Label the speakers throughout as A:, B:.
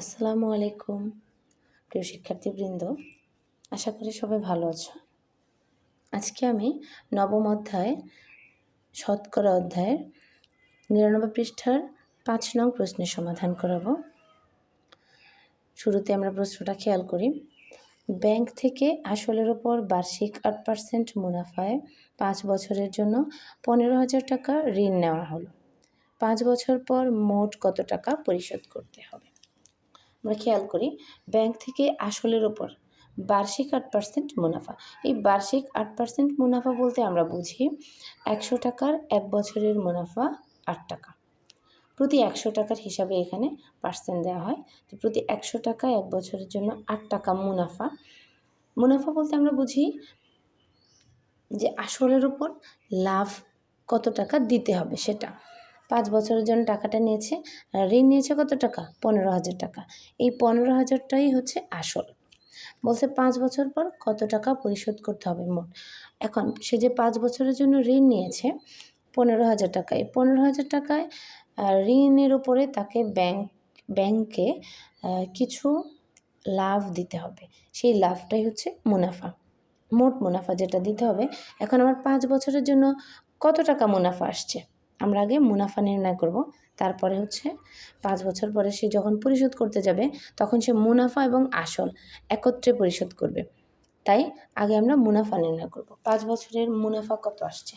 A: আসসালামু আলাইকুম, প্রিয় শিক্ষার্থীবৃন্দ। আশা করি সবাই ভালো আছো। আজকে আমি নবম অধ্যায়, শতকরা অধ্যায়ের নিরানব্বই পৃষ্ঠার পাঁচ নং প্রশ্নের সমাধান করাবো। শুরুতে আমরা প্রশ্নটা খেয়াল করি। ব্যাংক থেকে আসলের ওপর বার্ষিক আট পার্সেন্ট মুনাফায় পাঁচ বছরের জন্য পনেরো হাজার টাকা ঋণ নেওয়া হলো। পাঁচ বছর পর মোট কত টাকা পরিশোধ করতে হবে? আমরা খেয়াল করি, ব্যাংক থেকে আসলের ওপর। বার্ষিক আট পার্সেন্ট মুনাফা। এই বার্ষিক আট পার্সেন্ট মুনাফা বলতে আমরা বুঝি একশো টাকার এক বছরের মুনাফা আট টাকা। প্রতি একশো টাকার হিসাবে এখানে পার্সেন্ট দেওয়া হয়। তো প্রতি একশো টাকা এক বছরের জন্য আট টাকা মুনাফা। মুনাফা বলতে আমরা বুঝি যে আসলের উপর লাভ কত টাকা দিতে হবে সেটা। পাঁচ বছরের জন্য টাকাটা নিয়েছে। ঋণ নিয়েছে কত টাকা? পনেরো হাজার টাকা। এই পনেরো হাজারটাই হচ্ছে আসল। বলছে পাঁচ বছর পর কত টাকা পরিশোধ করতে হবে মোট? এখন সে যে পাঁচ বছরের জন্য ঋণ নিয়েছে, পনেরো হাজার টাকা। এই পনেরো হাজার টাকায় ঋণের উপরে তাকে ব্যাংক, ব্যাংকে কিছু লাভ দিতে হবে। সেই লাভটাই হচ্ছে মুনাফা। মোট মুনাফা যেটা দিতে হবে। এখন আমার পাঁচ বছরের জন্য কত টাকা মুনাফা আসছে? আমরা আগে মুনাফা নির্ণয় করব। তারপরে হচ্ছে পাঁচ বছর পরে সে যখন পরিশোধ করতে যাবে, তখন সে মুনাফা এবং আসল একত্রে পরিশোধ করবে। তাই আগে আমরা মুনাফা নির্ণয় করব। পাঁচ বছরের মুনাফা কত আসছে?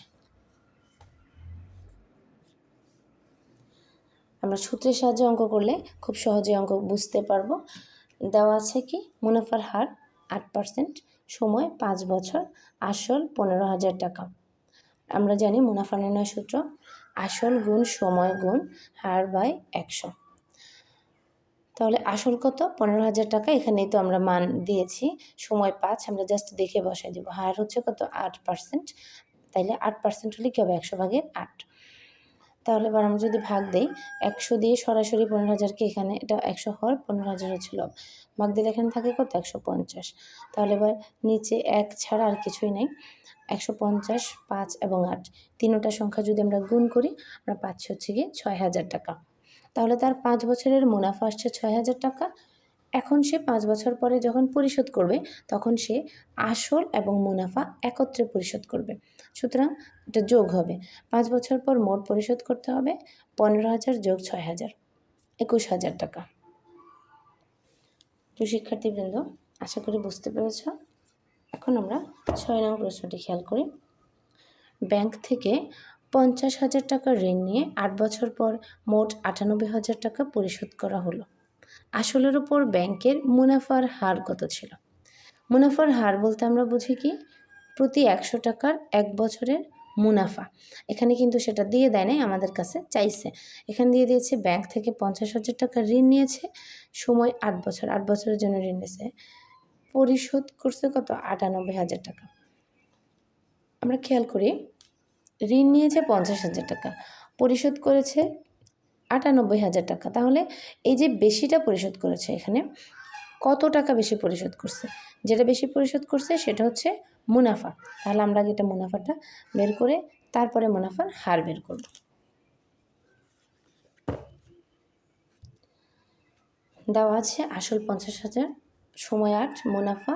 A: আমরা সূত্রের সাহায্যে অঙ্ক করলে খুব সহজে অঙ্ক বুঝতে পারব। দেওয়া আছে কি? মুনাফার হার আট পার্সেন্ট সময় পাঁচ বছর, আসল পনেরো হাজার টাকা। আমরা জানি মুনাফা নির্ণয় সূত্র আসল গুণ, সময় গুণ, হার বাই একশো। তাহলে আসল কত? পনেরো হাজার টাকা, এখানেই তো আমরা মান দিয়েছি। সময় পাঁচ, আমরা জাস্ট দেখে বসাই দেবো। হার হচ্ছে কত? আট পার্সেন্ট তাইলে আট পার্সেন্ট হলে কী হবে? একশো ভাগের আট। তাহলে এবার আমরা যদি ভাগ দেই, একশো দিয়ে সরাসরি পনেরো হাজারকে এখানে? এটা একশো হওয়ার পনেরো হাজার হচ্ছিল ভাগ দিলে এখানে থাকে কত? একশো পঞ্চাশ। তাহলে এবার নিচে এক ছাড়া আর কিছুই নেই। একশো পঞ্চাশ, পাঁচ এবং আট। তিনোটা সংখ্যা যদি আমরা গুণ করি, আমরা পাচ্ছি হচ্ছে গিয়ে ছয় হাজার টাকা। তাহলে তার পাঁচ বছরের মুনাফা আসছে ছয় হাজার টাকা। এখন সে পাঁচ বছর পরে যখন পরিশোধ করবে, তখন সে আসল এবং মুনাফা একত্রে পরিশোধ করবে। সুতরাং এটা যোগ হবে। পাঁচ বছর পর মোট পরিশোধ করতে হবে পনেরো হাজার যোগ ছয় হাজার, একুশ হাজার টাকা। তো শিক্ষার্থীবৃন্দ, আশা করি বুঝতে পেরেছ। এখন আমরা ছয় নং প্রশ্নটি খেয়াল করি। ব্যাংক থেকে পঞ্চাশ হাজার টাকা ঋণ নিয়ে আট বছর পর মোট আটানব্বই হাজার টাকা পরিশোধ করা হলো। আসলের উপর ব্যাংকের মুনাফার হার কত ছিল? মুনাফার হার বলতে আমরা বুঝি কি? প্রতি একশো টাকার এক বছরের মুনাফা। এখানে কিন্তু সেটা দিয়ে দেয় নাই, আমাদের কাছে চাইছে। এখানে দিয়ে দিয়েছে, ব্যাংক থেকে পঞ্চাশ হাজার টাকা ঋণ নিয়েছে, সময় আট বছর। আট বছরের জন্য ঋণ নিয়েছে। পরিশোধ করছে কত? আটানব্বই হাজার টাকা। আমরা খেয়াল করি, ঋণ নিয়েছে পঞ্চাশ হাজার টাকা। পরিশোধ করেছে আটানব্বই হাজার টাকা। তাহলে এই যে বেশিটা পরিশোধ করেছে এখানে, কত টাকা বেশি পরিশোধ করছে? যেটা বেশি পরিশোধ করছে সেটা হচ্ছে মুনাফা। তাহলে আমরা এটা মুনাফাটা বের করে তারপরে মুনাফার হার বের করব। দেওয়া আছে আসল পঞ্চাশ হাজার, সময় আট, মুনাফা।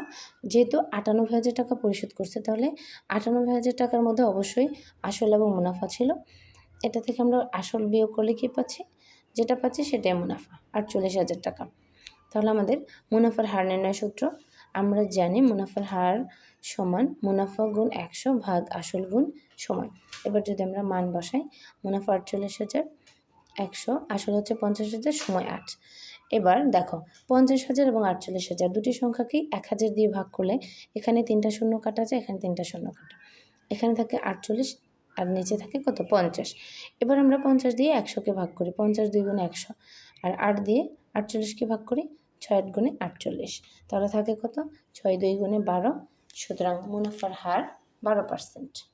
A: যেহেতু আটানব্বই হাজার টাকা পরিশোধ করছে, তাহলে আটানব্বই হাজার টাকার মধ্যে অবশ্যই আসল এবং মুনাফা ছিল। এটা থেকে আমরা আসল বিয়োগ করলে কী পাচ্ছি? যেটা পাচ্ছি সেটাই মুনাফা। আটচল্লিশ হাজার টাকা। তাহলে আমাদের মুনাফার হার নির্ণয় সূত্র। আমরা জানি মুনাফার হার সমান মুনাফা গুণ একশো ভাগ আসল গুণ সময় এবার যদি আমরা মান বসাই, মুনাফা আটচল্লিশ হাজার, একশো, আসল হচ্ছে পঞ্চাশ হাজার, সময় আট। এবার দেখো, পঞ্চাশ হাজার এবং আটচল্লিশ হাজার দুটি সংখ্যাকেই এক হাজার দিয়ে ভাগ করলে এখানে তিনটা শূন্য কাটা যায়, এখানে তিনটা শূন্য কাটা। এখানে থাকে আটচল্লিশ আর নিচে থাকে কত? পঞ্চাশ। এবার আমরা পঞ্চাশ দিয়ে একশোকে ভাগ করি, পঞ্চাশ দুই গুণে একশো। আর আট দিয়ে আটচল্লিশকে ভাগ করি, ছয় আট গুণে আটচল্লিশ। তাহলে থাকে কত? ছয় দুই গুণে বারো, সুতরাং মুনাফার হার বারো পার্সেন্ট